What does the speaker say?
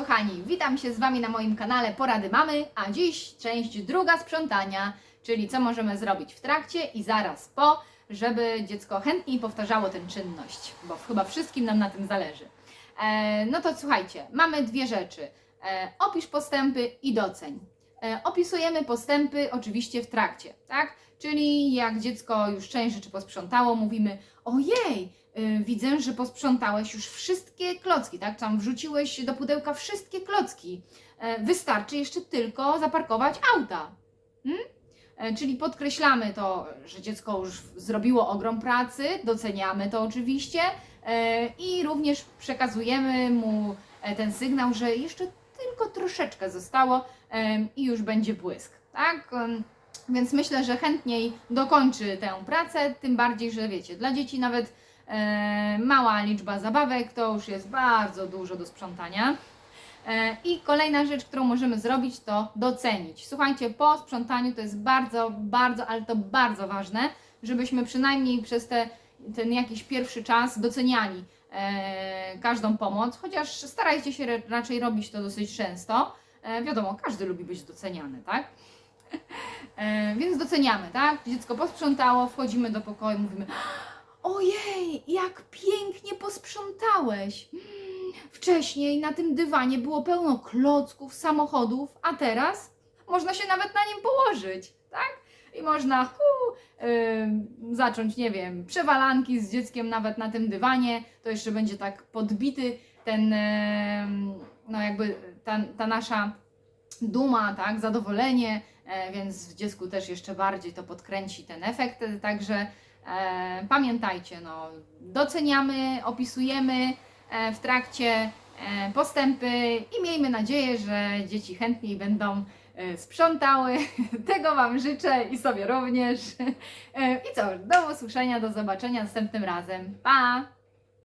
kochani, witam się z Wami na moim kanale Porady Mamy, a dziś część druga sprzątania, czyli co możemy zrobić w trakcie i zaraz po, żeby dziecko chętniej powtarzało tę czynność, bo chyba wszystkim nam na tym zależy. E, no to słuchajcie, mamy dwie rzeczy. E, opisz postępy i doceń. E, opisujemy postępy oczywiście w trakcie, tak? Czyli jak dziecko już część rzeczy posprzątało, mówimy: Ojej, y, widzę, że posprzątałeś już wszystkie klocki, tak? Tam wrzuciłeś do pudełka wszystkie klocki. E, Wystarczy jeszcze tylko zaparkować auta. Hmm? E, Czyli podkreślamy to, że dziecko już zrobiło ogrom pracy, doceniamy to oczywiście i również przekazujemy mu ten sygnał, że jeszcze tylko troszeczkę zostało i już będzie błysk, tak? Więc myślę, że chętniej dokończy tę pracę, tym bardziej, że wiecie, dla dzieci nawet mała liczba zabawek to już jest bardzo dużo do sprzątania. I kolejna rzecz, którą możemy zrobić, to docenić. Słuchajcie, po sprzątaniu to jest bardzo, bardzo, ale to bardzo ważne, żebyśmy przynajmniej przez te, ten jakiś pierwszy czas doceniali każdą pomoc, chociaż starajcie się raczej robić to dosyć często. E, wiadomo, każdy lubi być doceniany, tak? E, więc doceniamy, tak? Dziecko posprzątało, wchodzimy do pokoju, mówimy: Ojej, jak pięknie posprzątałeś! Mm, Wcześniej na tym dywanie było pełno klocków, samochodów, a teraz można się nawet na nim położyć, tak? I można ym, zacząć, nie wiem, przewalanki z dzieckiem nawet na tym dywanie. To jeszcze będzie tak podbity ten, em, no jakby ta, ta nasza duma, tak, zadowolenie, e, więc w dziecku też jeszcze bardziej to podkręci ten efekt. Także e, pamiętajcie, no, doceniamy, opisujemy e, w trakcie postępy i miejmy nadzieję, że dzieci chętniej będą sprzątały. Tego Wam życzę i sobie również. E, I co, do usłyszenia, do zobaczenia następnym razem. Pa!